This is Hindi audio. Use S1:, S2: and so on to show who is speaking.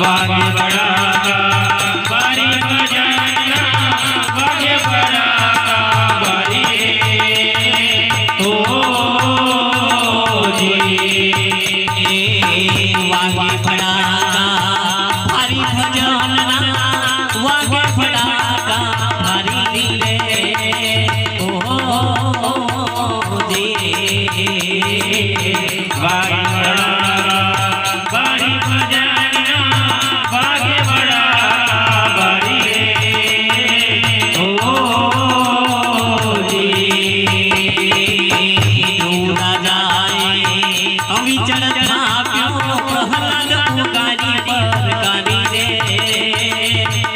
S1: वागे बड़ागा बारी बजाना वागे बड़ागा बारी ओ जी
S2: वागे बड़ागा बारी बजाना वागे